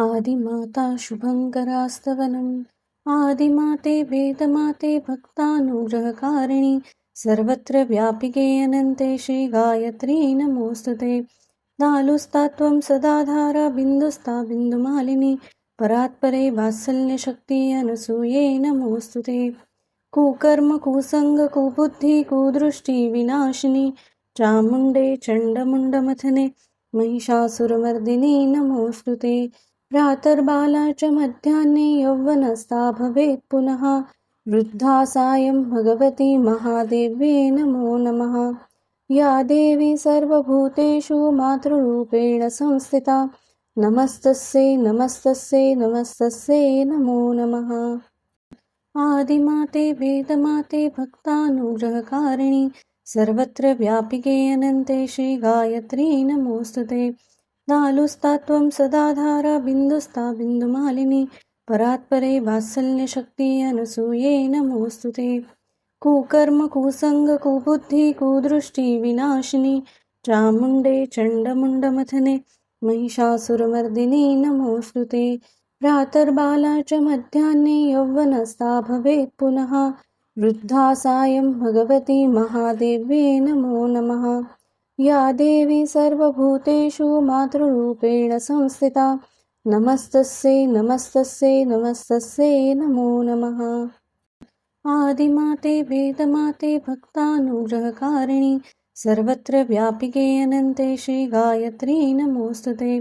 आदिमाता शुभङ्करास्तवनम्। आदिमाते वेदमाते भक्तानुग्रहकारिणि सर्वत्र व्यापिके अनन्ते श्रीगायत्री नमोऽस्तु ते। दालुस्ता त्वं सदाधारा बिन्दुस्ता बिन्दुमालिनी परात्परे वात्सल्यशक्ति अनसूये नमोऽस्तु ते। कुकर्म कुसङ्ग कुबुद्धि कुदृष्टि विनाशिनि चामुण्डे चण्डमुण्डमथने महिषासुरमर्दिनी नमोऽस्तु ते। प्रातर्बाला च मध्याह्ने यौवनस्था भवेत् पुनः। वृद्धा सायं भगवती महादेव्ये नमो नमः। या देवी सर्वभूतेषु मातृरूपेण संस्थिता। नमस्तस्यै नमस्तस्यै नमस्तस्यै नमो नमः। आदिमाते वेदमाते भक्तानुग्रहकारिणि। सर्वत्र व्यापिके अनन्ते श्रीगायत्री नमोऽस्तु ते। दालुस्ता त्वं सदाधारा बिन्दुस्ता बिन्दुमालिनी परात्परे वात्सल्यशक्ति अनसूये नमोऽस्तु ते। कुकर्म कुसङ्ग कुबुद्धि कुदृष्टि विनाशिनि चामुण्डे चण्डमुण्डमथने महिषासुरमर्दिनी नमोऽस्तु ते। प्रातर्बाला च मध्याह्ने यौवनस्ता भवेत् पुनः। वृद्धा सायं भगवती महादेव्ये नमो नमः। या देवी सर्वभूतेषु मातृरूपेण संस्थिता। नमस्तस्यै नमस्तस्यै नमस्तस्यै नमो नमः। आदिमाते वेदमाते भक्तानुग्रहकारिणि सर्वत्र व्यापिके अनन्ते श्रीगायत्री नमोऽस्तु ते।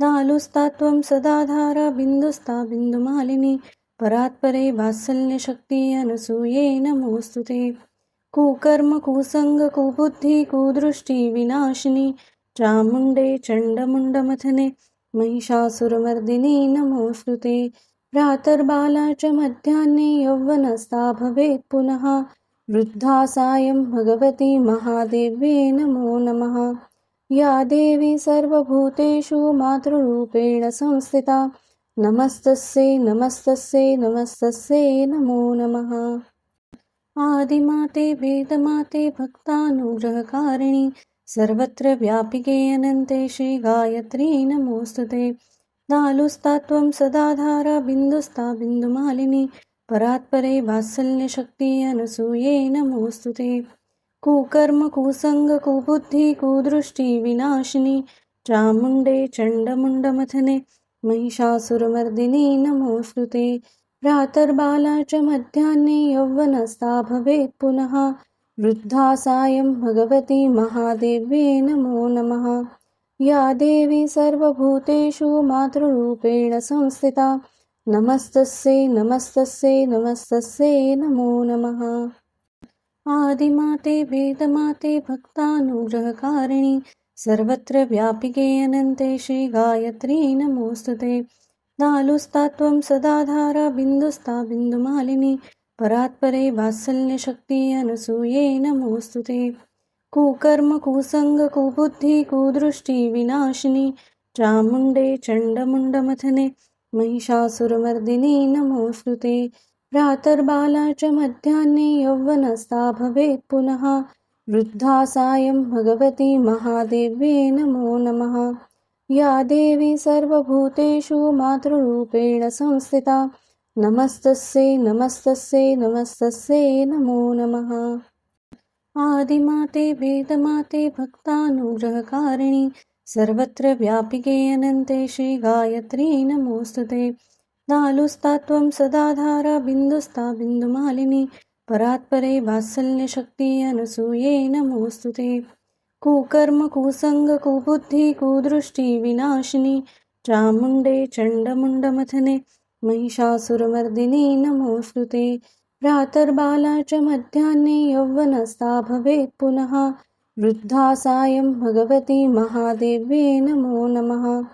दालुस्ता त्वं सदा बिन्दुस्ता बिन्दुमालिनी परात्परे वात्सल्यशक्ति अनसूये नमोऽस्तु ते। कुकर्म कुसङ्ग कुबुद्धि, कुदृष्टि, विनाशिनि चामुण्डे चण्डमुण्डमथने, महिषासुरमर्दिनी नमोऽस्तु ते च मध्याह्ने यौवनस्था भवेत् पुनः। वृद्धा सायं भगवती महादेव्ये नमो नमः। या देवी सर्वभूतेषु मातृरूपेण संस्थिता। नमस्तस्यै नमस्तस्यै नमस्तस्यै नमो नमः। आदिमाते वेदमाते भक्तानुग्रहकारिणी सर्वत्र व्यापिके अनन्ते श्रीगायत्री नमोऽस्तु ते दालुस्ता त्वं सदाधारा बिन्दुस्ता बिन्दुमालिनी परात्परे वात्सल्यशक्ति अनसूये नमोऽस्तु ते कुकर्म कुसङ्ग कुबुद्धि कुदृष्टि चामुण्डे चण्डमुण्डमथने महिषासुरमर्दिनी नमोऽस्तु ते प्रातर्बाला च मध्याह्ने यौवनस्था भवेत् पुनः। वृद्धा सायं भगवती महादेव्ये नमो नमः। या देवी सर्वभूतेषु मातृरूपेण संस्थिता। नमस्तस्यै नमस्तस्यै नमस्तस्यै नमो नमः। आदिमाते वेदमाते भक्तानुग्रहकारिणि। सर्वत्र व्यापिके अनन्ते श्रीगायत्री नमोऽस्तु ते। दालुस्ता त्वं सदाधारा बिन्दुस्ता बिन्दुमालिनी परात्परे वात्सल्यशक्ति अनसूये नमोऽस्तु ते। कुकर्म कुसंग कुबुद्धी कुदृष्टी विनाशिनी चामुण्डे चण्डमुण्डमथने महिषासुरमर्दिनी नमोऽस्तु ते। प्रातर्बाला च मध्याह्ने यौवनस्ता भवेत् पुनः। वृद्धा सायं भगवती महादेव्ये नमो नमः। या देवी सर्वभूतेषु मातृरूपेण संस्थिता। नमस्तस्यै नमस्तस्यै नमस्तस्यै नमो नमः। आदिमाते वेदमाते भक्तानुग्रहकारिणि सर्वत्र व्यापिके अनन्ते श्रीगायत्री नमोऽस्तु ते। दालुस्ता त्वं सदाधारा बिन्दुस्ता बिन्दुमालिनी परात्परे वात्सल्यशक्ति अनसूये नमोऽस्तु ते। कुकर्म कुसङ्ग कुबुद्धि, कुदृष्टि, विनाशिनि चामुण्डे चण्डमुण्डमथने, महिषासुरमर्दिनी नमोऽस्तु ते प्रातर्बाला च मध्याह्ने यौवनस्था भवेत् पुनः। वृद्धा सायं भगवती महादेव्ये नमो नमः।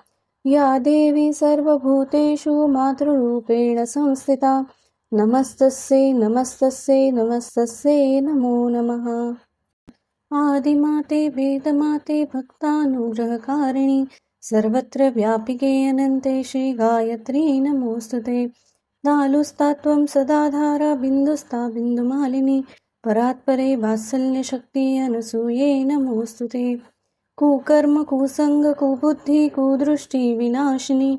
या देवी सर्वभूतेषु मातृरूपेण संस्थिता। नमस्तस्यै नमस्तस्यै नमस्तस्यै नमो नमः। आदिमाते वेदमाते भक्तानुग्रहकारिणी सर्वत्र व्यापिके अनन्ते श्रीगायत्री नमोऽस्तु ते दालुस्ता त्वं सदाधारा बिन्दुस्ता बिन्दुमालिनी परात्परे वात्सल्यशक्ति अनसूये नमोऽस्तु ते कुकर्म कुसङ्ग कुबुद्धि कुदृष्टिविनाशिनि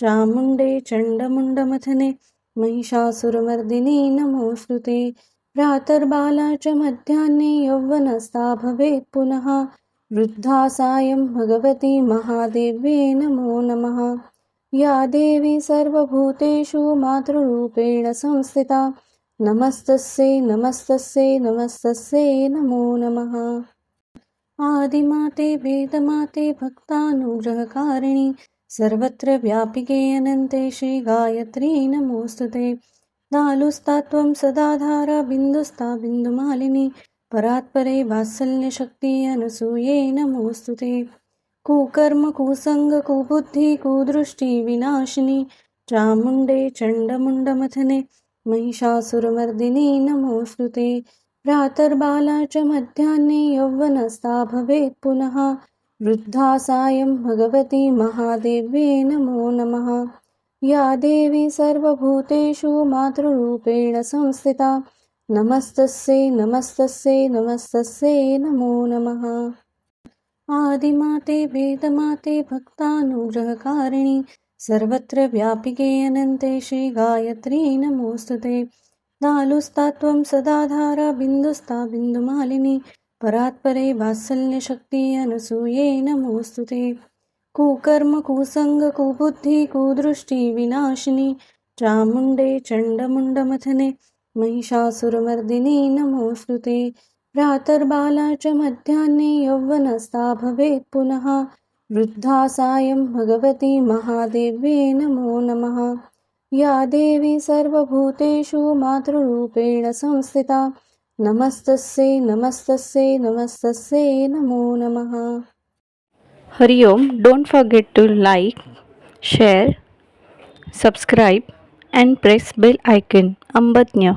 चामुण्डे चण्डमुण्डमथने महिषासुरमर्दिनी नमोऽस्तु ते प्रातर्बाला च मध्याह्ने यौवनस्था भवेत् पुनः। वृद्धा सायं भगवती महादेव्ये नमो नमः। या देवी सर्वभूतेषु मातृरूपेण संस्थिता। नमस्तस्यै नमस्तस्यै नमस्तस्यै नमो नमः। आदिमाते वेदमाते भक्तानुग्रहकारिणि। सर्वत्र व्यापिके अनन्ते श्रीगायत्री नमोऽस्तु ते। दालुस्ता त्वं सदाधारा बिन्दुस्ता बिन्दुमालिनी परात्परे वात्सल्यशक्ती अनसूये नमोऽस्तु ते। कुकर्म कुसंग कुबुद्धी कुदृष्टी विनाशिनी चामुण्डे चण्डमुण्डमथने महिषासुरमर्दिनी नमोऽस्तु ते। प्रातर्बाला च मध्याह्ने यौवनस्ता भवेत् पुनः। वृद्धा सायं भगवती महादेव्ये नमो नमः। या देवी सर्वभूतेषु मातृरूपेण संस्थिता। नमस्तस्यै नमस्तस्यै नमस्तस्यै नमो नमः। आदिमाते वेदमाते भक्तानुग्रहकारिणि सर्वत्र व्यापिके अनन्ते श्रीगायत्री नमोऽस्तु ते दालुस्ता त्वं सदाधारा बिन्दुस्ता बिन्दुमालिनी परात्परे वात्सल्यशक्ति अनसूये नमोऽस्तु ते कुकर्म कुसङ्ग कुबुद्धि, कुदृष्टि, विनाशिनि चामुण्डे चण्डमुण्डमथने, महिषासुरमर्दिनी नमोऽस्तु ते प्रातर्बाला च मध्याह्ने यौवनस्था भवेत् पुनः। वृद्धा सायं भगवती महादेव्ये नमो नमः। या देवी सर्वभूतेषु मातृरूपेण संस्थिता। नमस्तस्यै नमस्तस्यै नमस्तस्यै नमो नमः। हरिओम don't forget to like share subscribe and press bell icon अंबज्ञा